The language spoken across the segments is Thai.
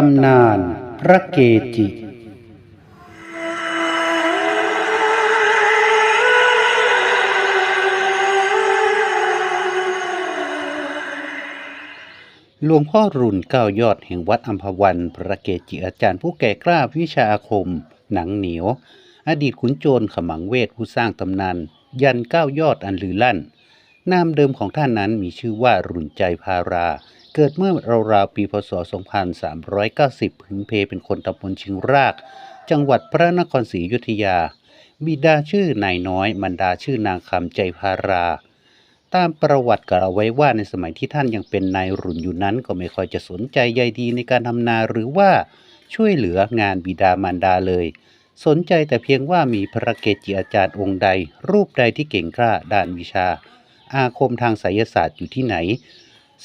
ตำนานพระเกจิ หลวงพ่อรุ่นเก้ายอดแห่งวัดอัมพวัน พระเกจิอาจารย์ผู้แก่กล้าวิชาอาคม หนังเหนียว อดีตขุนโจรขมังเวทผู้สร้างตำนาน ยันเก้ายอดอันลือลั่น นามเดิมของท่านนั้นมีชื่อว่ารุ่นใจพารา เกิดเมื่อราวๆปีพศ 2390พึงเพเป็นคนตำบลชิงราก จังหวัดพระนครศรีอยุธยา บิดาชื่อนายน้อยมันดาชื่อนางคำใจพารา ตามประวัติกล่าวไว้ว่าในสมัยที่ท่านยังเป็นนายรุ่นอยู่นั้น ก็ไม่ค่อยจะสนใจใยดีในการทำนาหรือว่าช่วยเหลืองานบิดามารดาเลย สนใจแต่เพียงว่ามีพระเกจิอาจารย์องค์ใด รูปใดที่เก่งกล้าด้านวิชา อาคมทางไสยศาสตร์อยู่ที่ไหน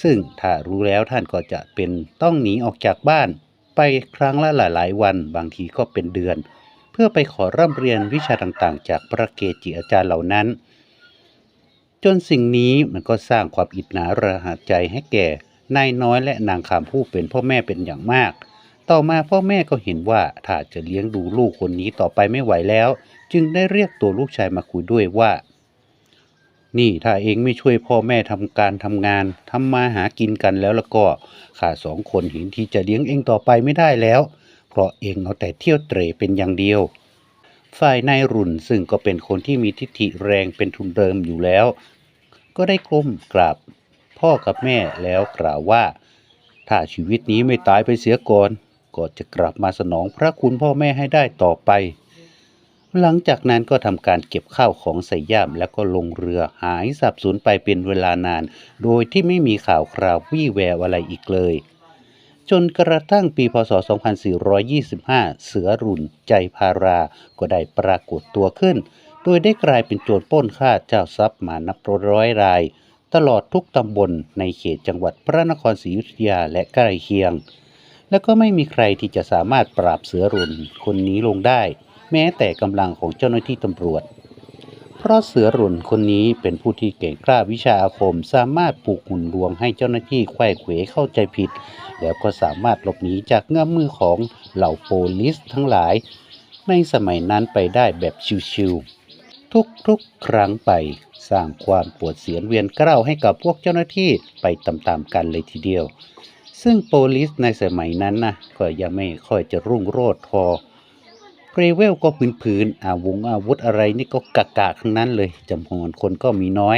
ซึ่งถ้ารู้แล้วท่านก็จะเป็นต้องหนีออกจากบ้าน ไปครั้งละหลายๆวันบางทีก็เป็นเดือน เพื่อไปขอร่ำเรียนวิชาต่างๆ จากพระเกจิอาจารย์เหล่านั้น จนสิ่งนี้มันก็สร้างความอิจฉาระหะใจให้แก่นายน้อยและนางคำผู้เป็นพ่อแม่เป็นอย่างมาก ต่อมาพ่อแม่ก็เห็นว่าถ้าจะเลี้ยงดูลูกคนนี้ต่อไปไม่ไหวแล้ว จึงได้เรียกตัวลูกชายมาคุยด้วยว่า นี่ถ้าเองไม่ช่วยพ่อแม่ทำการทำงานทำมาหากินกันแล้วล้วก็ข้าสองคนเห็นที่จะเลี้ยงเองต่อไปไม่ได้แล้ว เพราะเองเอาแต่เที่ยวเตร่เป็นอย่างเดียว ฝ่ายนายรุ่นซึ่งก็เป็นคนที่มีทิฐิแรงเป็นทุนเดิมอยู่แล้ว ก็ได้ก้มกราบพ่อกับแม่แล้วกล่าวว่า ถ้าชีวิตนี้ไม่ตายไปเสียก่อนก็จะกลับมาสนองพระคุณพ่อแม่ให้ได้ต่อไป หลังจากนั้นก็ทำการเก็บข้าวของใส่ย่ามแล้วก็ลงเรือหายสับสูญไปเป็นเวลานาน โดยที่ไม่มีข่าวคราววี่แววอะไรอีกเลย จนกระทั่งปีพศ 2425 เสือรุ่นใจพารา ก็ได้ปรากฏตัวขึ้น โดยได้กลายเป็นโจรปล้นฆ่าเจ้าทรัพย์มานับร้อยราย ตลอดทุกตำบลในเขตจังหวัดพระนครศรีอยุธยาและใกล้เคียง และก็ไม่มีใครที่จะสามารถปราบเสือรุ่นคนนี้ลงได้ แม้แต่กำลังของเจ้าหน้าที่ตำรวจ เพราะเสือรุ่นคนนี้เป็นผู้ที่เก่งกล้าวิชาอาคมสามารถปลูกหุ่นลวงให้เจ้าหน้าที่ไขว้เขวเข้าใจผิด แล้วก็สามารถหลบหนีจากเงื้อมมือของเหล่าโปลิสทั้งหลาย ในสมัยนั้นไปได้แบบชิวๆทุกๆครั้งไปสร้างความปวดเสียนเวียนเกล้าให้กับพวกเจ้าหน้าที่ไปตามๆกันเลยทีเดียวซึ่งโปลิสในสมัยนั้นนะก็ยังไม่ค่อยจะรุ่งโรจน์พอ เกรเวลก็พื้นๆอาวงอาวุธอะไรนี่ก็กะกะทั้งนั้นเลยจำนวนคนก็มีน้อย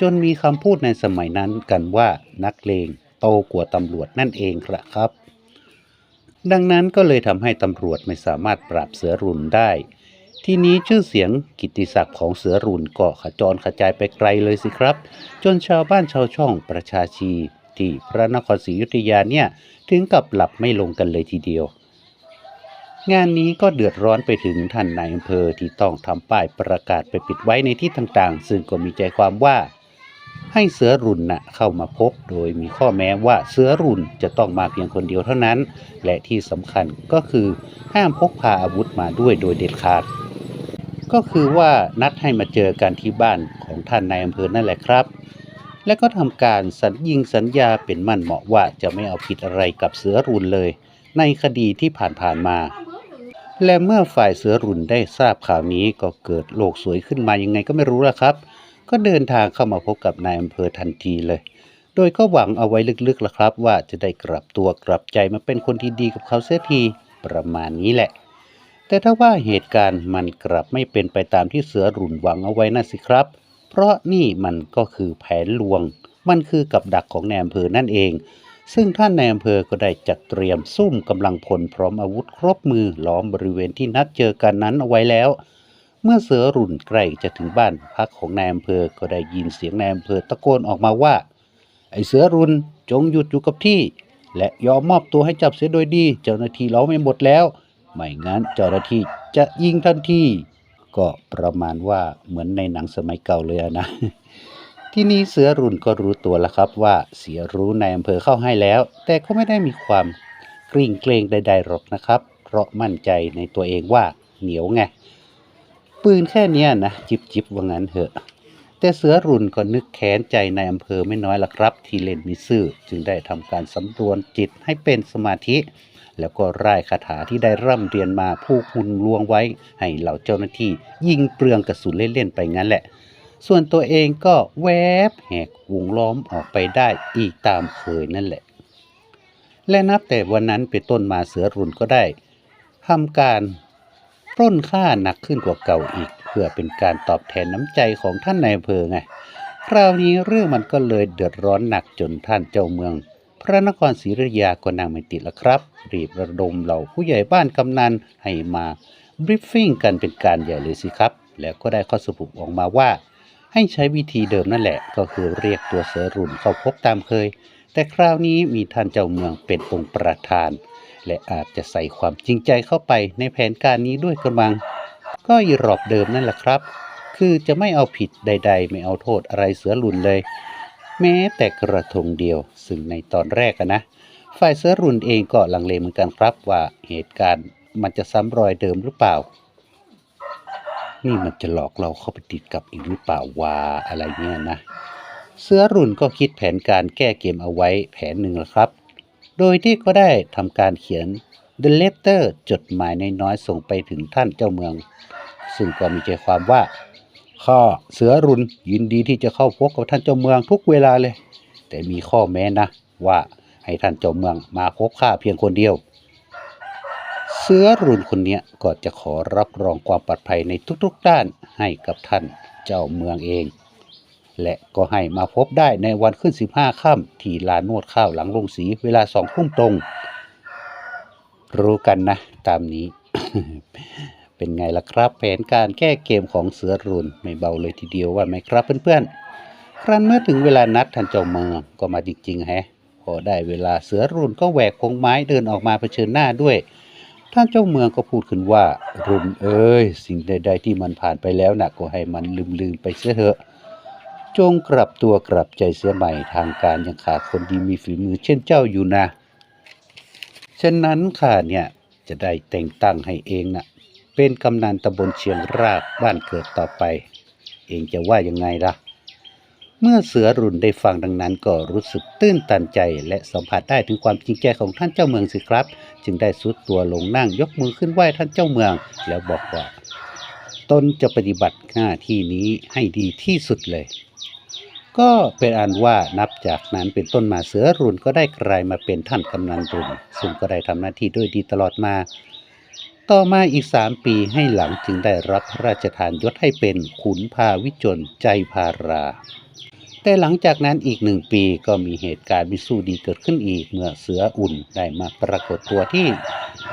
จนมีคำพูดในสมัยนั้นกันว่านักเลงโตกว่าตำรวจนั่นเองครับ ดังนั้นก็เลยทำให้ตำรวจไม่สามารถปราบเสือรุนได้ ทีนี้ชื่อเสียงกิตติศักดิ์ของเสือรุนก็ขจรขจายไปไกลเลยสิครับ จนชาวบ้านชาวช่องประชาชีที่พระนครศรีอยุธยาเนี่ยถึงกับหลับไม่ลงกันเลยทีเดียว งานนี้ก็เดือดร้อนไปถึงท่านนายอำเภอที่ต้องทำป้ายประกาศไปปิดไว้ในที่ต่างๆ ซึ่งก็มีใจความว่า ให้เสือรุนน่ะเข้ามาพบ โดยมีข้อแม้ว่าเสือรุนจะต้องมาเพียงคนเดียวเท่านั้น และที่สำคัญก็คือห้ามพกพาอาวุธมาด้วยโดยเด็ดขาด ก็คือว่านัดให้มาเจอกันที่บ้านของท่านนายอำเภอนั่นแหละครับ และก็ทำการสัญญิงสัญญาเป็นมั่นเหมาะว่าจะไม่เอาผิดอะไรกับเสือรุนเลย ในคดีที่ผ่านๆมา และเมื่อฝ่ายเสือรุนได้ทราบข่าวนี้ก็เกิดโลกสวยขึ้นมายังไงก็ไม่รู้ละครับ ก็เดินทางเข้ามาพบกับนายอำเภอทันทีเลย โดยก็หวังเอาไว้ลึกๆละครับ ว่าจะได้กลับตัวกลับใจมาเป็นคนที่ดีกับเขาเสียทีประมาณนี้แหละ แต่ถ้าว่าเหตุการณ์มันกลับไม่เป็นไปตามที่เสือรุนหวังเอาไว้น่ะสิครับ เพราะนี่มันก็คือแผนลวง มันคือกับดักของนายอำเภอนั่นเอง ซึ่งท่านนายอำเภอก็ได้จัดเตรียมซุ่มกำลังพลพร้อมอาวุธครบมือล้อมบริเวณที่นัดเจอกันนั้นเอาไว้แล้ว เมื่อเสือรุ่นใกล้จะถึงบ้านพักของนายอำเภอก็ได้ยินเสียงนายอำเภอตะโกนออกมาว่า ไอ้เสือรุนจงหยุดอยู่กับที่ และยอมมอบตัวให้จับเสียโดยดี เจ้าหน้าที่เราไม่หมดแล้ว ไม่งั้นเจ้าหน้าที่จะยิงทันทีก็ประมาณว่าเหมือนในหนังสมัยเก่าเลยนะ ที่นี้เสือรุ่นก็รู้ตัวแล้วครับว่าเสียรู้ในอำเภอเข้าให้แล้ว แต่ก็ไม่ได้มีความกริ่งเกรงใดๆหรอกนะครับ เพราะมั่นใจในตัวเองว่าเหนียวไง ปืนแค่นี้นะ จิบจิบว่างั้นเถอะ แต่เสือรุ่นก็นึกแค้นใจในอำเภอไม่น้อยละครับ ที่เล่นมิซื่อจึงได้ทำการสำรวจจิตให้เป็นสมาธิ แล้วก็ร่ายคาถาที่ได้ร่ำเรียนมาผูกหุ่นลวงไว้ ให้เหล่าเจ้าหน้าที่ยิงเปลืองกระสุนเล่นๆไปงั้นแหละ ส่วนตัวเองก็แวบแหกวงล้อมออกไปได้อีกตามเคยนั่นแหละ และนับแต่วันนั้นเป็นต้นมาเสือรุนก็ได้ทำการปล้นค่าหนักขึ้นกว่าเก่าอีก เพื่อเป็นการตอบแทนน้ำใจของท่านนายอำเภอไงคราวนี้เรื่องมันก็เลยเดือดร้อนหนักจนท่านเจ้าเมือง พระนครศรีอยุธยาก็นางไม่ติดล้วครับ รีบระดมเหล่าผู้ใหญ่บ้านกำนันให้มาบรีฟฟิ้งกันเป็นการใหญ่เลยสิครับ แล้วก็ได้ข้อสรุปออกมาว่า ให้ใช้วิธีเดิมนั่นแหละ ก็คือเรียกตัวเสือรุ่นเข้าพบตามเคย แต่คราวนี้มีท่านเจ้าเมืองเป็นองค์ประธาน และอาจจะใส่ความจริงใจเข้าไปในแผนการนี้ด้วยกระมัง ก็อีรอบเดิมนั่นแหละครับ คือจะไม่เอาผิดใด ๆ ไม่เอาโทษอะไรเสือรุ่นเลย แม้แต่กระทงเดียว ซึ่งในตอนแรกนะฝ่ายเสือรุ่นเองก็ลังเลเหมือนกันครับว่าเหตุการณ์มันจะซ้ำรอยเดิมหรือเปล่า นี่มันจะหลอกเราเข้าไปติดกับอีกหรือเปล่าวาอะไรเนี่ยนะ เสือรุ่นก็คิดแผนการแก้เกมเอาไว้แผนหนึ่งแล้วครับ โดยที่ก็ได้ทำการเขียน The Letter จดหมายนน้อยๆส่งไปถึงท่านเจ้าเมือง ซึ่งก็มีใจความว่าข้าเสือรุนยินดีที่จะเข้าพบกับท่านเจ้าเมืองทุกเวลาเลย แต่มีข้อแม้นะว่าให้ท่านเจ้าเมืองมาพบข้าเพียงคนเดียว สือรุนคนนี้ก็จะขอรับรองความปลอดภัยในทุกๆด้านให้กับท่านเจ้าเมืองเอง และก็ให้มาพบได้ในวันขึ้น 15 ค่ำที่ลานนวดข้าวหลังลงสีเวลาสองทุ่มตรง รู้กันนะ ตามนี้ เป็นไงล่ะครับ แผนการแก้เกมของเสือรุนไม่เบาเลยทีเดียวว่าไหมครับเพื่อนๆ ครั้นเมื่อถึงเวลานัดท่านเจ้าเมืองก็มาจริงๆแฮะพอได้เวลาเสือรุนก็แหวกพงไม้เดินออกมาเผชิญหน้าด้วย ท่านเจ้าเมืองก็พูดขึ้นว่า รุนเอ้ย สิ่งใด ๆ ที่มันผ่านไปแล้วนะก็ให้มันลืมๆไปเสียเถอะ จงกลับตัวกลับใจเสียใหม่ทางการยังขาดคนดีมีฝีมือเช่นเจ้าอยู่นะ ฉะนั้นข้าเนี่ยจะได้แต่งตั้งให้เองนะเป็นกำนันตำบลเชียงรากบ้านเกิดต่อไป เองจะว่ายังไงล่ะ เมื่อเสือรุนได้ฟังดังนั้นก็รู้สึกตื้นตันใจ และสัมผัสได้ถึงความจริงใจของท่านเจ้าเมืองสิครับ จึงได้สุดตัวลงนั่งยกมือขึ้นไหว้ท่านเจ้าเมือง แล้วบอกว่าตนจะปฏิบัติหน้าที่นี้ให้ดีที่สุดเลย ก็เป็นอันว่านับจากนั้นเป็นต้นมาเสือรุนก็ได้กลายมาเป็นท่านกำนันรุนซึ่งก็ได้ทำหน้าที่ด้วยดีตลอดมา ต่อมาอีกสามปีให้หลังจึงได้รับพระราชทานยศให้เป็นขุนพาวิจนใจพารา แต่หลังจากนั้นอีกหนึ่งปีก็มีเหตุการณ์มิสู้ดีเกิดขึ้นอีก เมื่อเสืออุ่นได้มาปรากฏตัวที่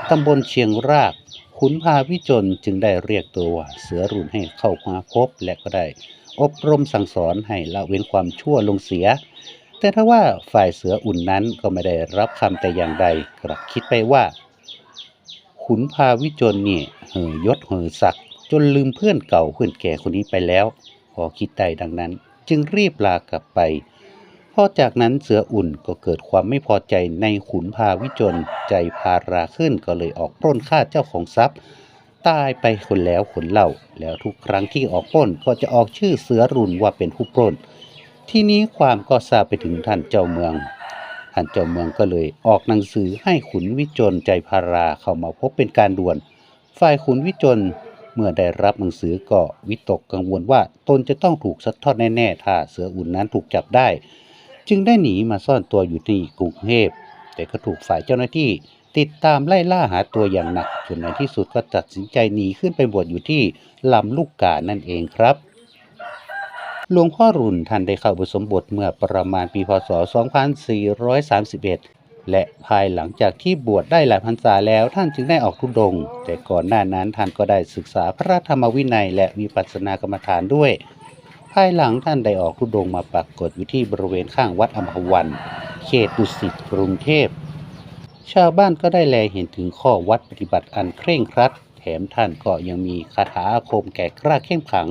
ตำบลเชียงราก ขุนพาวิจนจึงได้เรียกตัวเสือรุ่นให้เข้ามาพบและก็ได้ อบรมสั่งสอนให้ละเว้นความชั่วลงเสีย แต่ถ้าว่าฝ่ายเสืออุ่นนั้นก็ไม่ได้รับคำแต่อย่างใดกลับคิดไปว่า ขุนพาวิจนนี่เห่อยศเห่อศักดิ์จนลืมเพื่อนเก่าเพื่อนแก่คนนี้ไปแล้ว พอคิดได้ดังนั้น จึงรีบลากลับไปพอจากนั้นเสืออุ่นก็เกิดความไม่พอใจในขุนพาวิจนใจพาราขึ้นก็เลยออกปล้นฆ่าเจ้าของทรัพย์ ตายไปคนแล้วคนเล่า แล้วทุกครั้งที่ออกปล้นก็จะออกชื่อเสือรุนว่าเป็นผู้ปล้น ที่นี้ความก็ทราบไปถึงท่านเจ้าเมืองท่านเจ้าเมืองก็เลยออกหนังสือให้ขุนวิจนใจพาราเข้ามาพบเป็นการด่วน ฝ่ายขุนวิจน เมื่อได้รับหนังสือก็วิตกกังวลว่าตนจะต้องถูกซัดทอดแน่ๆ ถ้าเสืออุ่นนั้นถูกจับได้ จึงได้หนีมาซ่อนตัวอยู่ที่กรุงเทพแต่ก็ถูกฝ่ายเจ้าหน้าที่ติดตามไล่ล่าหาตัวอย่างหนักจนในที่สุดก็ตัดสินใจหนีขึ้นไปบวชอยู่ที่ลำลูกกานั่นเองครับหลวงพ่อรุ่นท่านได้เข้าอุปสมบทเมื่อประมาณปีพศ 2431 และภายหลังจากที่บวชได้หลายพรรษาแล้วท่านจึงได้ออกทุดง แต่ก่อนหน้านั้นท่านก็ได้ศึกษาพระธรรมวินัย และวิปัสนากรรมฐานด้วย ภายหลังท่านได้ออกทุดงมาปรากฏอยู่ที่บริเวณข้างวัดอัมพวัน เขตดุสิตกรุงเทพ ชาวบ้านก็ได้แลเห็นถึงข้อวัดปฏิบัติอันเคร่งครัด แถมท่านก็ยังมีคาถาอาคมแก่กล้าเข้มขัง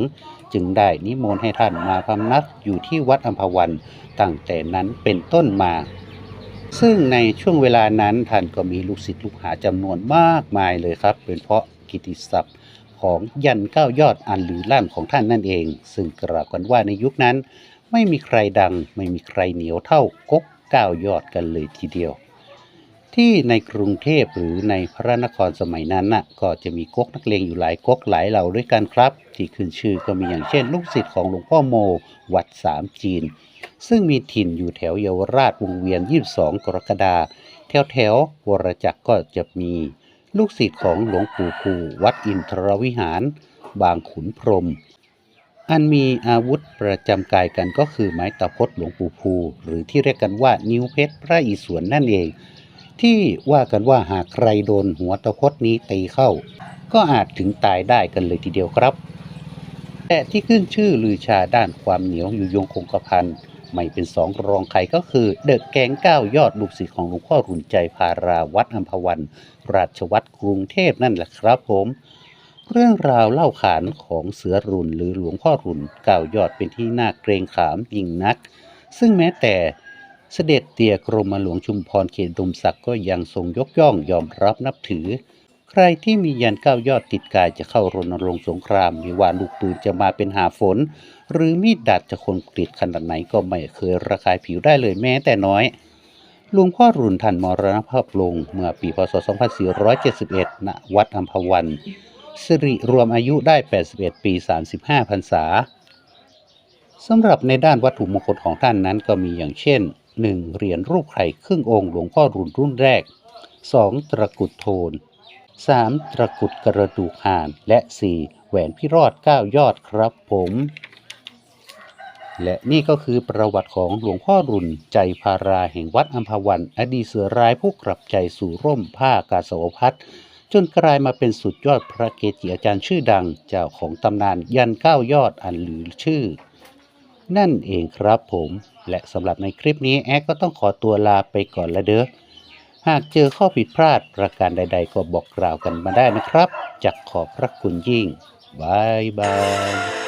จึงได้นิมนต์ให้ท่านมาพำนักอยู่ที่วัดอัมพวัน ตั้งแต่นั้นเป็นต้นมา ซึ่งในช่วงเวลานั้นท่านก็มีลูกศิษย์ลูกหาจำนวนมากมายเลยครับ เป็นเพราะกิตติศัพท์ของยันเก้ายอดอันหรือลั่นของท่านนั่นเอง ซึ่งกล่าวกันว่าในยุคนั้นไม่มีใครดัง ไม่มีใครเหนียวเท่าก๊กเก้ายอดกันเลยทีเดียว ที่ในกรุงเทพหรือในพระนครสมัยนั้นน่ะก็จะมีก๊กนักเลงอยู่หลายก๊กหลายเหล่าด้วยกันครับ ที่ขึ้นชื่อก็มีอย่างเช่น ลูกศิษย์ของหลวงพ่อโม วัดสามจีน ซึ่งมีถิ่นอยู่แถวเยาวราชวงเวียน 22 กรกฎาแถวแถววรจักรก็จะมี ลูกศิษย์ของหลวงปู่คูวัดอินทรวิหาร บางขุนพรม อันมีอาวุธประจำกายกันก็คือไม้ตะพดหลวงปู่ภู หรือที่เรียกกันว่านิ้วเพชรพระอิศวรนั่นเอง ที่ว่ากันว่าหากใครโดนหัวตะพดนี้ตีเข้า ก็อาจถึงตายได้กันเลยทีเดียวครับแต่ที่ขึ้นชื่อลือชาด้านความเหนียวอยู่ยงคงกระพัน ไม่เป็นสองรองใครก็คือ เดอะแกงก้ายอดลูกศิษย์ของหลวงพ่อรุนใจพาราวัดอัมพวัน ราชวัตรกรุงเทพนั่นแหละครับผม เรื่องราวเล่าขานของเสือรุนหรือหลวงพ่อรุนก้ายอดเป็นที่น่าเกรงขามยิ่งนัก ซึ่งแม้แต่เสด็จเตี่ยกรมหลวงชุมพรเขตดมศักดิ์ก็ยังทรงยกย่องยอมรับนับถือ ใครที่มียันเก้ายอดติดกายจะเข้ารณรงค์สงครามไม่ว่าลูกปืนจะมาเป็นหาฝน หรือมีดดาบจะคนกรีดขนาดไหนก็ไม่เคยระคายผิวได้เลยแม้แต่น้อยหลวงพ่อรุ่นท่านมรณภาพลงเมื่อปีพศ 2471 ณ วัดอัมพวัน สิริรวมอายุได้ 81 ปี 35 พรรษาสำหรับในด้านวัตถุมงคลของท่านนั้นก็มีอย่างเช่น 1. เหรียญรูปไข่ครึ่งองค์หลวงพ่อรุ่นรุ่นแรก 2. ตระกุดโทน 3. ตระกุดกระดูกห่าน และ 4. แหวนพิรอด 9 ยอดครับผม และนี่ก็คือประวัติของหลวงพ่อรุ่นใจพาราแห่งวัดอัมพวัน อดีตเสือร้ายผู้กลับใจสู่ร่มผ้ากาสาวพัดจนกลายมาเป็นสุดยอดพระเกจิอาจารย์ชื่อดัง เจ้าของตำนานยันเก้ายอดอันหลือชื่อ นั่นเองครับผม และสำหรับในคลิปนี้แอดก็ต้องขอตัวลาไปก่อนละเด้อ หากเจอข้อผิดพลาดประการใด ๆ ก็บอกกล่าวกันมาได้นะครับ จักขอบพระคุณยิ่งบายบาย